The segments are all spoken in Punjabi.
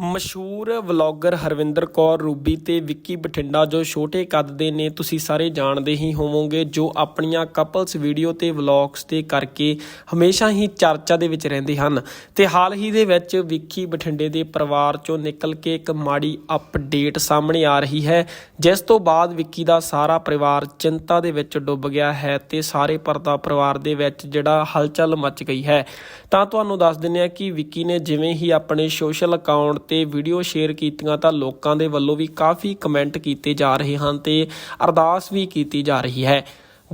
ਮਸ਼ਹੂਰ ਵਲੌਗਰ ਹਰਵਿੰਦਰ ਕੌਰ ਰੂਬੀ ਤੇ ਵਿੱਕੀ ਬਠਿੰਡਾ ਜੋ ਛੋਟੇ ਕੱਦ ਦੇ ਨੇ, ਤੁਸੀਂ ਸਾਰੇ ਜਾਣਦੇ ਹੀ ਹੋਵੋਗੇ, ਜੋ ਆਪਣੀਆਂ ਕਪਲਸ ਵੀਡੀਓ ਤੇ ਵਲੌਗਸ ਤੇ ਕਰਕੇ ਹਮੇਸ਼ਾ ਹੀ ਚਰਚਾ ਦੇ ਵਿੱਚ ਰਹਿੰਦੇ ਹਨ। ਤੇ ਹਾਲ ਹੀ ਦੇ ਵਿੱਚ ਵਿੱਕੀ ਬਠਿੰਡੇ ਦੇ ਪਰਿਵਾਰ ਚੋਂ ਨਿਕਲ ਕੇ ਇੱਕ ਮਾੜੀ ਅਪਡੇਟ ਸਾਹਮਣੇ ਆ ਰਹੀ ਹੈ, ਜਿਸ ਤੋਂ ਬਾਅਦ ਵਿੱਕੀ ਦਾ ਸਾਰਾ ਪਰਿਵਾਰ ਚਿੰਤਾ ਦੇ ਵਿੱਚ ਡੁੱਬ ਗਿਆ ਹੈ ਤੇ ਸਾਰੇ ਪਰਦਾ ਪਰਿਵਾਰ ਦੇ ਵਿੱਚ ਜਿਹੜਾ ਹਲਚਲ ਮਚ ਗਈ ਹੈ। ਤਾਂ ਤੁਹਾਨੂੰ ਦੱਸ ਦਿੰਦੇ ਆ ਕਿ ਵਿੱਕੀ ਨੇ ਜਿਵੇਂ ਹੀ ਆਪਣੇ ਸੋਸ਼ਲ ਅਕਾਊਂਟ ਤੇ ਵੀਡੀਓ ਸ਼ੇਅਰ ਕੀਤੀਆਂ ਤਾਂ ਲੋਕਾਂ ਦੇ ਵੱਲੋਂ ਵੀ ਕਾਫੀ ਕਮੈਂਟ ਕੀਤੇ ਜਾ ਰਹੇ ਹਨ ਤੇ ਅਰਦਾਸ ਵੀ ਕੀਤੀ ਜਾ ਰਹੀ ਹੈ।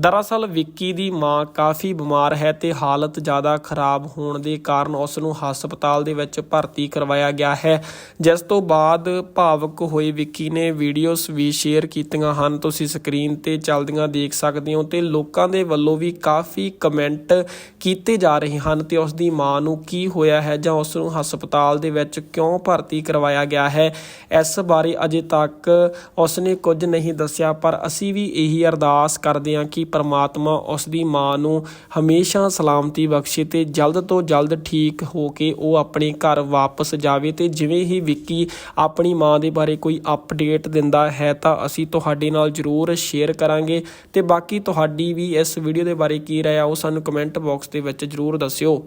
ਦਰਅਸਲ ਵਿੱਕੀ ਦੀ ਮਾਂ ਕਾਫੀ ਬਿਮਾਰ ਹੈ ਤੇ ਹਾਲਤ ਜ਼ਿਆਦਾ ਖਰਾਬ ਹੋਣ ਦੇ ਕਾਰਨ ਉਸ ਨੂੰ ਹਸਪਤਾਲ ਦੇ ਵਿੱਚ ਭਰਤੀ ਕਰਵਾਇਆ ਗਿਆ ਹੈ। ਜਿਸ ਤੋਂ ਬਾਅਦ ਭਾਵਕ ਹੋਈ ਵਿੱਕੀ ਨੇ ਵੀਡੀਓਜ਼ ਵੀ ਸ਼ੇਅਰ ਕੀਤੀਆਂ ਹਨ। ਤੁਸੀਂ ਸਕਰੀਨ ਤੇ ਚੱਲਦੀਆਂ ਦੇਖ ਸਕਦੇ ਹੋ ਤੇ ਲੋਕਾਂ ਦੇ ਵੱਲੋਂ ਵੀ ਕਾਫੀ ਕਮੈਂਟ ਕੀਤੇ ਜਾ ਰਹੇ ਹਨ ਤੇ ਉਸ ਦੀ ਮਾਂ ਨੂੰ ਕੀ ਹੋਇਆ ਹੈ ਜਾਂ ਉਸ ਨੂੰ ਹਸਪਤਾਲ ਦੇ ਵਿੱਚ ਕਿਉਂ ਭਰਤੀ ਕਰਵਾਇਆ ਗਿਆ ਹੈ, ਇਸ ਬਾਰੇ ਅਜੇ ਤੱਕ ਉਸ ਨੇ ਕੁਝ ਨਹੀਂ ਦੱਸਿਆ, ਪਰ ਅਸੀਂ ਵੀ ਇਹੀ ਅਰਦਾਸ ਕਰਦੇ ਹਾਂ ਕਿ ਕਿ ਪ੍ਰਮਾਤਮਾ ਉਸ ਦੀ ਮਾਂ ਨੂੰ ਹਮੇਸ਼ਾ ਸਲਾਮਤੀ ਬਖਸ਼ੇ ਤੇ ਜਲਦ ਤੋਂ ਜਲਦ ਠੀਕ ਹੋ ਕੇ ਉਹ ਆਪਣੇ ਘਰ ਵਾਪਸ ਜਾਵੇ ਤੇ ਜਿਵੇਂ ਹੀ ਵਿੱਕੀ ਆਪਣੀ ਮਾਂ ਦੇ ਬਾਰੇ ਕੋਈ ਅਪਡੇਟ ਦਿੰਦਾ ਹੈ ਤਾਂ ਅਸੀਂ ਤੁਹਾਡੇ ਨਾਲ ਜ਼ਰੂਰ ਸ਼ੇਅਰ ਕਰਾਂਗੇ ਤੇ ਬਾਕੀ ਤੁਹਾਡੀ ਵੀ ਇਸ ਵੀਡੀਓ ਦੇ ਬਾਰੇ ਕੀ ਰਾਏ ਆ ਉਹ ਸਾਨੂੰ ਕਮੈਂਟ ਬਾਕਸ ਦੇ ਵਿੱਚ ਜ਼ਰੂਰ ਦੱਸਿਓ।